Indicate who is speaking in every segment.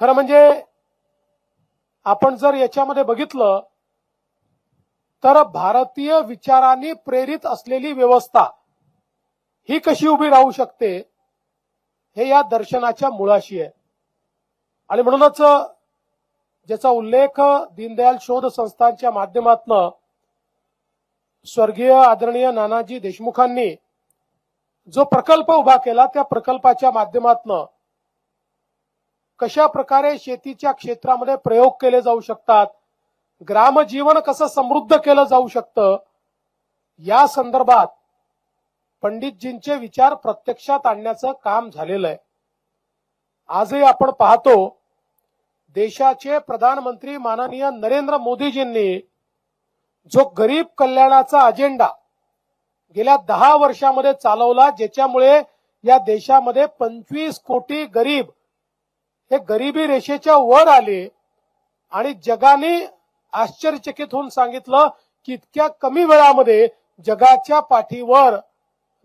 Speaker 1: खरं म्हणजे आपण जर याच्यामध्ये बघितलं तर भारतीय विचारांनी प्रेरित असलेली व्यवस्था ही कशी उभी राहू शकते हे या दर्शनाच्या मुळाशी आहे. आणि म्हणूनच ज्याचा उल्लेख दीनदयाल शोध संस्थांच्या माध्यमातून स्वर्गीय आदरणीय नानाजी देशमुखांनी जो प्रकल्प उभा केला त्या प्रकल्पाच्या माध्यमातून कशा प्रकारे शेतीच्या क्षेत्रामध्ये प्रयोग केले जाऊ शकतात ग्रामजीवन कसं समृद्ध केलं जाऊ शकतं या संदर्भात पंडितजींचे विचार प्रत्यक्षात आणण्याचं काम झालेलं आहे. आजही आपण पाहतो देशाचे प्रधानमंत्री माननीय नरेंद्र मोदीजींनी जो गरीब कल्याणाचा अजेंडा गेल्या दहा वर्षामध्ये चालवला ज्याच्यामुळे या देशामध्ये पंचवीस कोटी गरीब हे गरिबी रेषेच्या वर आले आणि जगाने आश्चर्यचकित होऊन सांगितलं की इतक्या कमी वेळामध्ये जगाच्या पाठीवर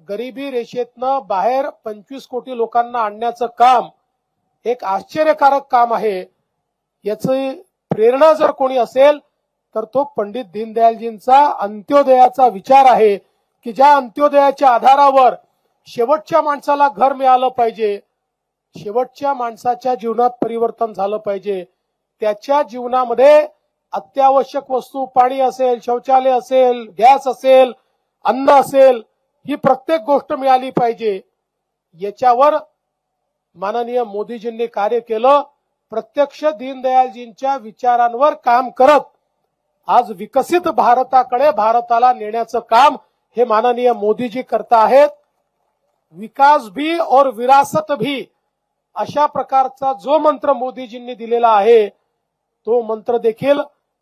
Speaker 1: गरिबी रेषेतनं बाहेर पंचवीस कोटी लोकांना आणण्याचं काम एक आश्चर्यकारक काम आहे. याची प्रेरणा जर कोणी असेल तर तो पंडित दीनदयालजींचा अंत्योदयाचा विचार आहे की ज्या अंत्योदयाच्या आधारावर शेवटच्या माणसाला घर मिळालं पाहिजे शेवटच्या माणसाच्या जीवनात परिवर्तन झालं पाहिजे. त्याच्या जीवनामध्ये अत्यावश्यक वस्तू पाणी असेल शौचालय असेल गॅस असेल अन्न असेल ही प्रत्येक गोष्ट मिळाली पाहिजे. याच्यावर माननीय मोदीजींनी कार्य केलं. प्रत्यक्ष दीनदयालजींच्या विचारांवर काम करत आज विकसित भारताकडे भारताला नेण्याचं काम हे माननीय मोदीजी करता आहेत. विकास भी और विरासत भी अशा प्रकारचा जो मंत्र मोदीजींनी दिलेला आहे तो मंत्र देखील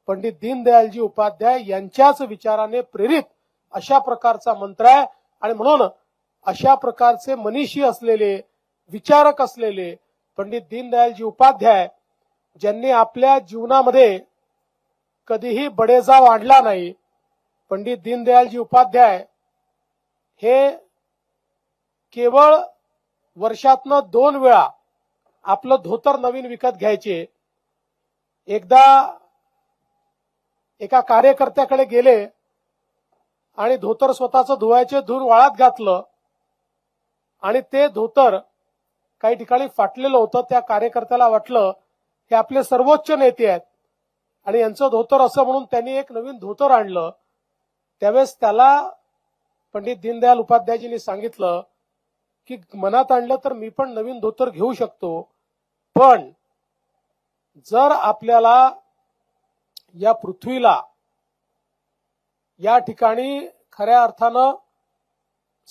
Speaker 1: पंडित दीनदयालजी उपाध्याय यांच्याच विचाराने प्रेरित अशा प्रकारचा मंत्र आहे. आणि म्हणून अशा प्रकारचे मनीषी असलेले विचारक असलेले पंडित दीनदयालजी उपाध्याय ज्यांनी आपल्या जीवनामध्ये कधीही बडेजाव आणला नाही पंडित दीनदयालजी उपाध्याय हे केवळ वर्षातनं दोन वेळा आपलं धोतर नवीन विकत घ्यायचे. एकदा एका कार्यकर्त्याकडे गेले आणि धोतर स्वतःच धुवायचे धुवून वाळात घातलं आणि ते धोतर काही ठिकाणी फाटलेलं होतं त्या कार्यकर्त्याला वाटलं हे आपले सर्वोच्च नेते आहेत. आणि यांचं धोतर असं म्हणून त्यांनी एक नवीन धोतर आणलं. त्यावेळेस त्याला पंडित दीनदयाल उपाध्यायजींनी सांगितलं की मनात आणलं तर मी पण नवीन धोतर घेऊ शकतो. पण जर आपल्याला या पृथ्वीला या ठिकाणी खऱ्या अर्थानं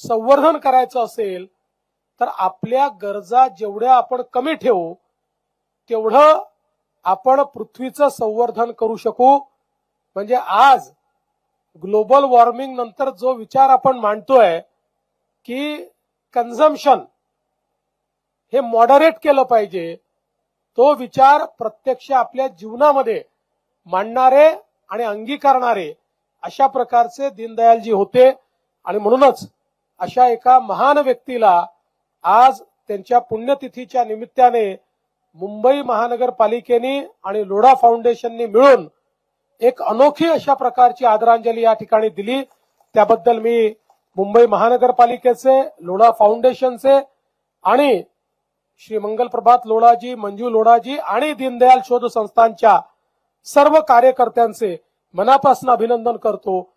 Speaker 1: संवर्धन करायचं असेल तर आपल्या गरजा जेवढ्या आपण कमी ठेवू तेवढं आपण पृथ्वीचं संवर्धन करू शकू. म्हणजे आज ग्लोबल वॉर्मिंग नंतर जो विचार आपण मांडतोय की कन्झम्शन हे मॉडरेट केलं पाहिजे तो विचार प्रत्यक्ष आपल्या जीवनामध्ये मांडणारे आणि अंगीकारणारे अशा प्रकारचे दीनदयालजी होते. आणि म्हणूनच अशा एका महान व्यक्तीला आज त्यांच्या पुण्यतिथीच्या निमित्ताने मुंबई महानगरपालिकेने आणि लोढा फाउंडेशनने मिळून एक अनोखी अशा प्रकारची आदरांजली या ठिकाणी दिली. त्याबद्दल मी मुंबई महानगरपालिकेचे लोढा फाउंडेशनचे आणि श्री मंगल प्रभात लोढाजी मंजू लोढाजी आणि दीनदयाल शोध संस्थांच्या सर्व कार्यकर्त्यांचे मनापासून अभिनंदन करतो.